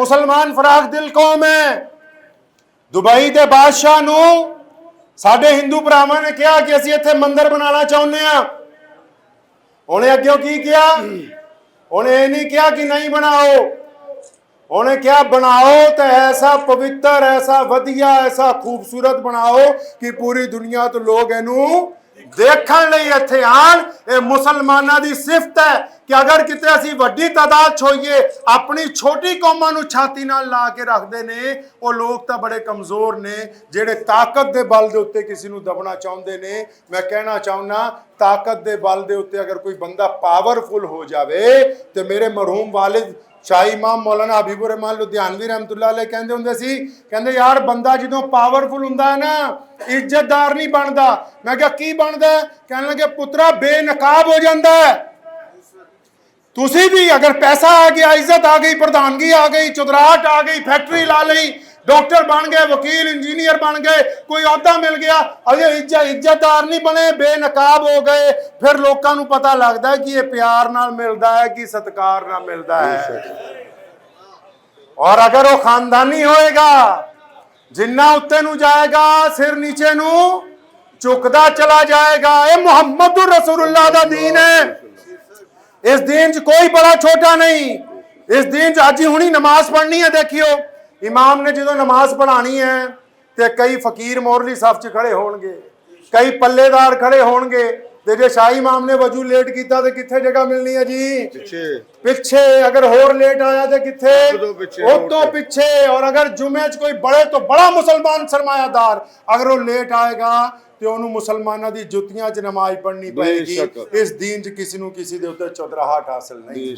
ਮੁਸਲਮਾਨ ਫਰਾਖ ਦਿਲ ਕੌਮ ਹੈ। ਦੁਬਈ ਦੇ ਬਾਦਸ਼ਾਹ ਨੂੰ ਸਾਡੇ ਹਿੰਦੂ ਭਰਾਵਾਂ ਨੇ ਕਿਹਾ ਕਿ ਅਸੀਂ ਇੱਥੇ ਮੰਦਿਰ ਬਣਾਉਣਾ ਚਾਹੁੰਦੇ ਆ ਉਹਨੇ ਅੱਗੇ ਕੀ ਕਿਹਾ? ਉਹਨੇ ਇਹ ਨਹੀਂ ਕਿਹਾ ਕਿ ਨਹੀਂ ਬਣਾਓ। ਉਹਨੇ ਕਿਹਾ, ਬਣਾਓ ਤੇ ਐਸਾ ਪਵਿੱਤਰ, ਐਸਾ ਵਧੀਆ, ਐਸਾ ਖੂਬਸੂਰਤ ਬਣਾਓ ਕਿ ਪੂਰੀ ਦੁਨੀਆ ਤੋਂ ਲੋਕ ਇਹਨੂੰ ਦੇਖਣ ਲਈ ਇੱਥੇ ਆਣ, ਇਹ ਮੁਸਲਮਾਨਾਂ ਦੀ ਸਿਫਤ ਹੈ ਕਿ ਅਗਰ ਕਿਤੇ ਅਸੀਂ ਵੱਡੀ ਤਾਦਾਦ ਛੋਈਏ, ਆਪਣੀ ਛੋਟੀ ਕੌਮਾਂ ਨੂੰ ਛਾਤੀ ਨਾਲ ਲਾ ਕੇ ਰੱਖਦੇ ਨੇ, ਉਹ ਲੋਕ ਤਾਂ ਬੜੇ ਕਮਜ਼ੋਰ ਨੇ, ਜਿਹੜੇ ਤਾਕਤ ਦੇ ਬਲ ਦੇ ਉੱਤੇ ਕਿਸੇ ਨੂੰ ਦਬਣਾ ਚਾਹੁੰਦੇ ਨੇ। ਮੈਂ ਕਹਿਣਾ ਚਾਹੁੰਨਾ, ਤਾਕਤ ਦੇ ਬਲ ਦੇ ਉੱਤੇ ਅਗਰ ਕੋਈ ਬੰਦਾ ਪਾਵਰਫੁਲ ਹੋ ਜਾਵੇ, ਤੇ ਮੇਰੇ ਮਰਹੂਮ ਵਾਲਿਦ ਸ਼ਾਹੀ ਇਮਾਮ ਮੌਲਾਨਾ ਹਬੀਬੁਰ ਰਹਿਮਾਨ ਲੁਧਿਆਨਵੀ ਰਹਿਮਤੁল্লাਹ ਅਲੈਹ ਕਹਿੰਦੇ ਹੁੰਦੇ ਸੀ, ਕਹਿੰਦੇ ਯਾਰ ਬੰਦਾ ਜਦੋਂ ਪਾਵਰਫੁਲ ਹੁੰਦਾ ਹੈ ਨਾ, ਇੱਜ਼ਤਦਾਰ ਨਹੀਂ ਬਣਦਾ। ਮੈਂ ਕਿਹਾ, ਕੀ ਬਣਦਾ ਕਹਿਣ ਲੱਗੇ, ਪੁੱਤਰਾ, ਬੇਨਕਾਬ ਹੋ ਜਾਂਦਾ ਹੈ। ਤੁਸੀਂ ਵੀ ਅਗਰ ਪੈਸਾ ਆ ਗਿਆ, ਇੱਜ਼ਤ ਆ ਗਈ, ਪ੍ਰਧਾਨਗੀ ਆ ਗਈ ਚੁਦਰਾਟ ਆ ਗਈ, ਫੈਕਟਰੀ ਲਾ ਲਈ ਡਾਕਟਰ ਬਣ ਗਏ, ਵਕੀਲ, ਇੰਜੀਨੀਅਰ ਬਣ ਗਏ, ਕੋਈ ਅਹੁਦਾ ਮਿਲ ਗਿਆ। ਅਜੇ ਇੱਜ਼ਤ ਇੱਜ਼ਤਦਾਰ ਨਹੀਂ ਬਣੇ, ਬੇਨਕਾਬ ਹੋ ਗਏ। ਫਿਰ ਲੋਕਾਂ ਨੂੰ ਪਤਾ ਲੱਗਦਾ ਕਿ ਇਹ ਪਿਆਰ ਨਾਲ ਮਿਲਦਾ ਹੈ ਕਿ ਸਤਕਾਰ ਨਾਲ ਮਿਲਦਾ ਹੈ। ਔਰ ਅਗਰ ਉਹ ਖਾਨਦਾਨੀ ਹੋਏਗਾ, ਜਿੰਨਾ ਉੱਤੇ ਨੂੰ ਜਾਏਗਾ, ਸਿਰ ਨੀਚੇ ਨੂੰ ਚੁੱਕਦਾ ਚਲਾ ਜਾਏਗਾ। ਇਹ ਮੁਹੰਮਦੁਰ ਰਸੂਲullah ਦਾ دین ਹੈ। ਇਸ دین 'ਚ ਕੋਈ ਬੜਾ ਛੋਟਾ ਨਹੀਂ। ਇਸ دین 'ਚ ਅੱਜ ਹੀ ਹੁਣੀ ਨਮਾਜ਼ ਪੜ੍ਹਨੀ ਹੈ, ਦੇਖਿਓ। ਇਮਾਮ ਨੇ ਜਦੋਂ ਨਮਾਜ਼ ਪੜ੍ਹਾਣੀ ਹੈ ਤੇ ਕਈ ਫਕੀਰ ਮੋਰਲੀ ਸਫ 'ਚ ਖੜੇ ਹੋਣਗੇ ਕਈ ਪੱਲੇਦਾਰ ਖੜੇ ਹੋਣਗੇ ਤੇ ਜੇ ਸ਼ਾਹੀ ਇਮਾਮ ਨੇ ਵਜੂ ਲੇਟ ਕੀਤਾ ਤੇ ਕਿੱਥੇ ਜਗ੍ਹਾ ਮਿਲਣੀ ਹੈ ਜੀ? ਪਿੱਛੇ। ਪਿੱਛੇ ਅਗਰ ਹੋਰ ਲੇਟ ਆਇਆ ਤੇ ਕਿੱਥੇ? ਉਹ ਤੋਂ ਪਿੱਛੇ ਔਰ ਅਗਰ ਜੁਮੇ 'ਚ ਕੋਈ ਬੜੇ ਤੋਂ ਬੜਾ ਮੁਸਲਮਾਨ ਸਰਮਾਇਆਦਾਰ ਅਗਰ ਉਹ ਲੇਟ ਆਏਗਾ ਤੇ ਉਹਨੂੰ ਮੁਸਲਮਾਨਾਂ ਦੀ ਜੁੱਤੀਆਂ 'ਚ ਨਮਾਜ਼ ਪੜ੍ਹਨੀ ਪਏਗੀ। ਇਸ ਦੀਨ 'ਚ ਕਿਸੇ ਨੂੰ ਕਿਸੇ ਦੇ ਉੱਤੇ ਚੁਦਰਾਹਟ ਹਾਸਲ ਨਹੀਂ।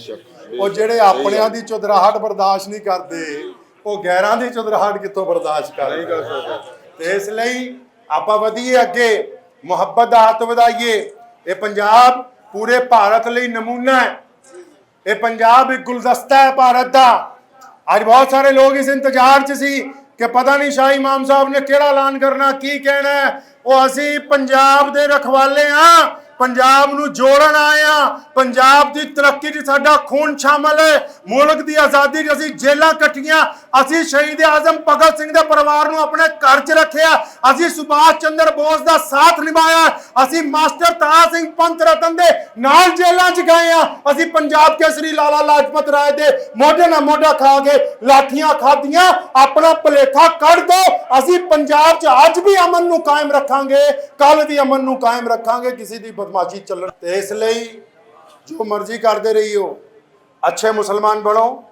ਉਹ ਜਿਹੜੇ ਆਪਣਿਆਂ ਦੀ ਚੁਦਰਾਹਟ ਬਰਦਾਸ਼ਤ ਨਹੀਂ ਕਰਦੇ ਉਹ ਗੈਰਾਂ ਦੀ ਚੁਦਰਾਹਟ ਕਿੱਥੋਂ ਬਰਦਾਸ਼ਤ ਨਹੀਂ ਕਰ ਸਕਦੇ ਤੇ ਇਸ ਲਈ ਆਪਾਂ ਵਧੀਏ ਅੱਗੇ ਮੁਹੱਬਤ ਦਾ ਹੱਥ ਵਧਾਈਏ। ਇਹ ਪੰਜਾਬ ਪੂਰੇ ਭਾਰਤ ਲਈ ਨਮੂਨਾ ਹੈ। ਇਹ ਪੰਜਾਬ ਇੱਕ ਗੁਲਦਸਤਾ ਹੈ ਭਾਰਤ ਦਾ। ਅੱਜ ਬਹੁਤ ਸਾਰੇ ਲੋਕ ਇਸ ਇੰਤਜ਼ਾਰ 'ਚ ਸੀ ਕਿ ਪਤਾ ਨਹੀਂ ਸ਼ਾਹ ਇਮਾਮ ਸਾਹਿਬ ਨੇ ਕਿਹੜਾ ਐਲਾਨ ਕਰਨਾ ਕੀ ਕਹਿਣਾ। ਉਹ ਅਸੀਂ ਪੰਜਾਬ ਦੇ ਰਖਵਾਲੇ ਆ ਪੰਜਾਬ ਨੂੰ ਜੋੜਨ ਆਏ ਆ ਪੰਜਾਬ ਦੀ ਤਰੱਕੀ 'ਚ ਸਾਡਾ ਖੂਨ ਸ਼ਾਮਲ ਹੈ। ਮੁਲਕ ਦੀ ਆਜ਼ਾਦੀ 'ਚ ਅਸੀਂ ਜੇਲਾਂ ਕੱਟੀਆਂ। ਅਸੀਂ ਸ਼ਹੀਦ ਆਜ਼ਮ ਭਗਤ ਸਿੰਘ ਦੇ ਪਰਿਵਾਰ ਨੂੰ ਆਪਣੇ ਘਰ 'ਚ ਰੱਖਿਆ। ਅਸੀਂ ਸੁਭਾਸ਼ ਚੰਦਰ ਬੋਸ ਦਾ ਸਾਥ ਨਿਭਾਇਆ। ਅਸੀਂ ਮਾਸਟਰ ਤਾਰਾ ਸਿੰਘ ਪੰਥ ਰਤਨ ਦੇ ਨਾਲ ਜੇਲਾਂ 'ਚ ਗਏ ਆ ਅਸੀਂ ਪੰਜਾਬ ਕੇ ਸ੍ਰੀ ਲਾਲਾ ਲਾਜਪਤ ਰਾਏ ਦੇ ਮੋਢੇ ਨਾਲ ਮੋਢਾ ਖਾ ਕੇ ਲਾਠੀਆਂ ਖਾਧੀਆਂ। ਆਪਣਾ ਭਲੇਖਾ ਕੱਢ ਦੋ। ਅਸੀਂ ਪੰਜਾਬ 'ਚ ਅੱਜ ਵੀ ਅਮਨ ਨੂੰ ਕਾਇਮ ਰੱਖਾਂਗੇ। ਕੱਲ ਵੀ ਅਮਨ ਨੂੰ ਕਾਇਮ ਰੱਖਾਂਗੇ। ਕਿਸੇ ਦੀ ਬਦਮਾਸ਼ੀ ਚੱਲਣ ਤੇ ਇਸ ਲਈ ਜੋ ਮਰਜ਼ੀ ਕਰਦੇ ਰਹੀਓ, ਅੱਛੇ ਮੁਸਲਮਾਨ ਬਣੋ।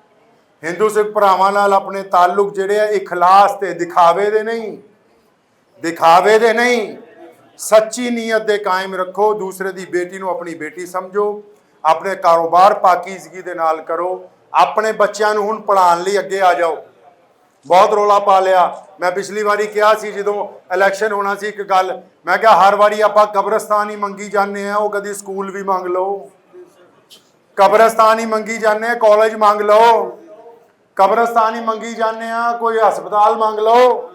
ਹਿੰਦੂ ਸਿੱਖ ਭਰਾਵਾਂ ਨਾਲ ਆਪਣੇ ਤਾਲੁਕ ਜਿਹੜੇ ਆ ਇਖਲਾਸ ਤੇ ਦਿਖਾਵੇ ਦੇ ਨਹੀਂ, ਦਿਖਾਵੇ ਦੇ ਨਹੀਂ। ਸੱਚੀ ਨੀਅਤ ਦੇ ਕਾਇਮ ਰੱਖੋ, ਦੂਸਰੇ ਦੀ ਬੇਟੀ ਨੂੰ ਆਪਣੀ ਬੇਟੀ ਸਮਝੋ, ਆਪਣੇ ਕਾਰੋਬਾਰ ਪਾਕੀਜ਼ਗੀ ਦੇ ਨਾਲ ਕਰੋ, ਆਪਣੇ ਬੱਚਿਆਂ ਨੂੰ ਹੁਣ ਪੜ੍ਹਾਉਣ ਲਈ ਅੱਗੇ ਆ ਜਾਓ। ਬਹੁਤ ਰੋਲਾ ਪਾ ਲਿਆ। ਮੈਂ ਪਿਛਲੀ ਵਾਰੀ ਕਿਹਾ ਸੀ ਜਦੋਂ ਇਲੈਕਸ਼ਨ ਹੋਣਾ ਸੀ ਇੱਕ ਗੱਲ, ਮੈਂ ਕਿਹਾ ਹਰ ਵਾਰੀ ਆਪਾਂ ਕਬਰਸਤਾਨ ਹੀ ਮੰਗੀ ਜਾਂਦੇ ਆ ਉਹ ਕਦੀ ਸਕੂਲ ਵੀ ਮੰਗ ਲਓ। ਕਬਰਸਤਾਨ ਹੀ ਮੰਗੀ ਜਾਂਦੇ ਆ ਕਾਲਜ ਮੰਗ ਲਓ। ਕਬਰਸਤਾਨ ਹੀ ਮੰਗੀ ਜਾਂਦੇ ਆ ਕੋਈ ਹਸਪਤਾਲ ਮੰਗ ਲਓ।